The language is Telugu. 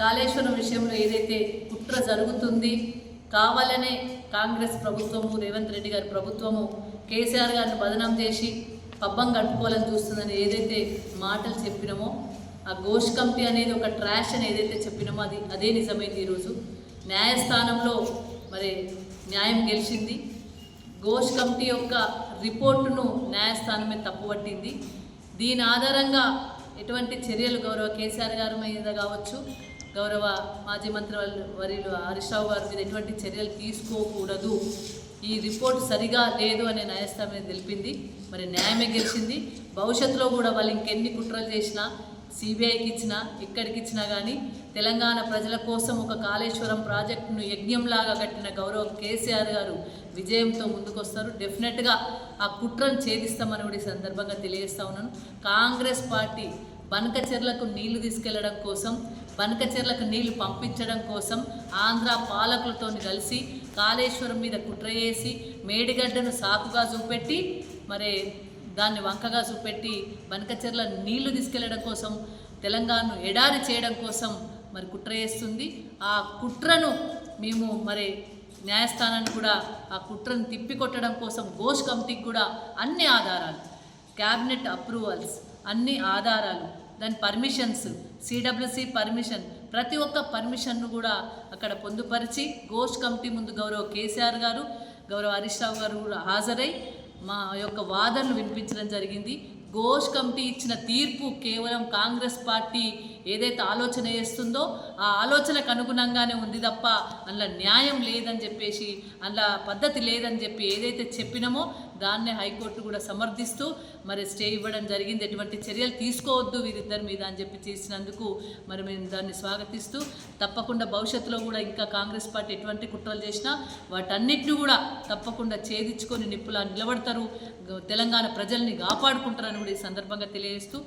కాళేశ్వరం విషయంలో ఏదైతే కుట్ర జరుగుతుంది కావాలనే కాంగ్రెస్ ప్రభుత్వము రేవంత్ రెడ్డి గారి ప్రభుత్వము కేసీఆర్ గారిని బదనాం చేసి పబ్బం కట్టుకోవాలని చూస్తుందని ఏదైతే మాటలు చెప్పినామో ఆ ఘోష్ కమిటీ అనేది ఒక ట్రాష్ అని ఏదైతే చెప్పినామో అది అదే నిజమైంది ఈరోజు. న్యాయస్థానంలో మరి న్యాయం గెలిచింది. ఘోష్ కమిటీ యొక్క రిపోర్టును న్యాయస్థానమే తప్పుపట్టింది. దీని ఆధారంగా ఎటువంటి చర్యలు గౌరవ కేసీఆర్ గారి మీద కావచ్చు గౌరవ మాజీ మంత్రి వర్యులు హరీష్ రావు గారి మీద ఎటువంటి చర్యలు తీసుకోకూడదు. ఈ రిపోర్ట్ సరిగా లేదు అనే న్యాయస్థానం తెలిపింది. మరి న్యాయమే గెలిచింది. భవిష్యత్తులో కూడా వాళ్ళు ఇంకెన్ని కుట్రలు చేసినా సిబిఐకి ఇచ్చినా ఎక్కడికి ఇచ్చినా కానీ తెలంగాణ ప్రజల కోసం ఒక కాళేశ్వరం ప్రాజెక్టును యజ్ఞంలాగా కట్టిన గౌరవ కేసీఆర్ గారు విజయంతో ముందుకొస్తారు. డెఫినెట్గా ఆ కుట్రను ఛేదిస్తామని కూడా ఈ సందర్భంగా తెలియజేస్తా ఉన్నాను. కాంగ్రెస్ పార్టీ బనకచెర్లకు నీళ్ళు తీసుకెళ్ళడం కోసం బనకచెర్లకు నీళ్ళు పంపించడం కోసం ఆంధ్ర పాలకులతో కలిసి కాళేశ్వరం మీద కుట్ర చేసి మేడిగడ్డను సాకుగా చూపెట్టి మరి దాన్ని వంకగా చూపెట్టి బనకచెర్ల నీళ్ళు తీసుకెళ్ళడం కోసం తెలంగాణను ఎడారి చేయడం కోసం మరి కుట్ర చేస్తుంది. ఆ కుట్రను మేము మరి న్యాయస్థానాన్ని కూడా ఆ కుట్రను తిప్పికొట్టడం కోసం ఘోష్ కమిటీకి కూడా అన్ని ఆధారాలు క్యాబినెట్ అప్రూవల్స్ అన్ని ఆధారాలు దాని పర్మిషన్స్ సిడబ్ల్యూసి పర్మిషన్ ప్రతి ఒక్క పర్మిషన్ను కూడా అక్కడ పొందుపరిచి ఘోష్ కమిటీ ముందు గౌరవ కేసీఆర్ గారు గౌరవ హరీష్ రావు గారు కూడా హాజరై మా యొక్క వాదనలు వినిపించడం జరిగింది. ఘోష్ కమిటీ ఇచ్చిన తీర్పు కేవలం కాంగ్రెస్ పార్టీ ఏదైతే ఆలోచన చేస్తుందో ఆ ఆలోచనకు అనుగుణంగానే ఉంది తప్ప అందులో న్యాయం లేదని చెప్పేసి అందులో పద్ధతి లేదని చెప్పి ఏదైతే చెప్పినామో దాన్నే హైకోర్టు కూడా సమర్థిస్తూ మరి స్టే ఇవ్వడం జరిగింది. ఎటువంటి చర్యలు తీసుకోవద్దు వీరిద్దరి మీద అని చెప్పి చేసినందుకు మరి మేము దాన్ని స్వాగతిస్తూ తప్పకుండా భవిష్యత్తులో కూడా ఇంకా కాంగ్రెస్ పార్టీ ఎటువంటి కుట్రలు చేసినా వాటన్నిటిని కూడా తప్పకుండా ఛేదించుకొని నిప్పులా నిలబడతారు. తెలంగాణ ప్రజల్ని కాపాడుకుంటారని కూడా ఈ సందర్భంగా తెలియజేస్తూ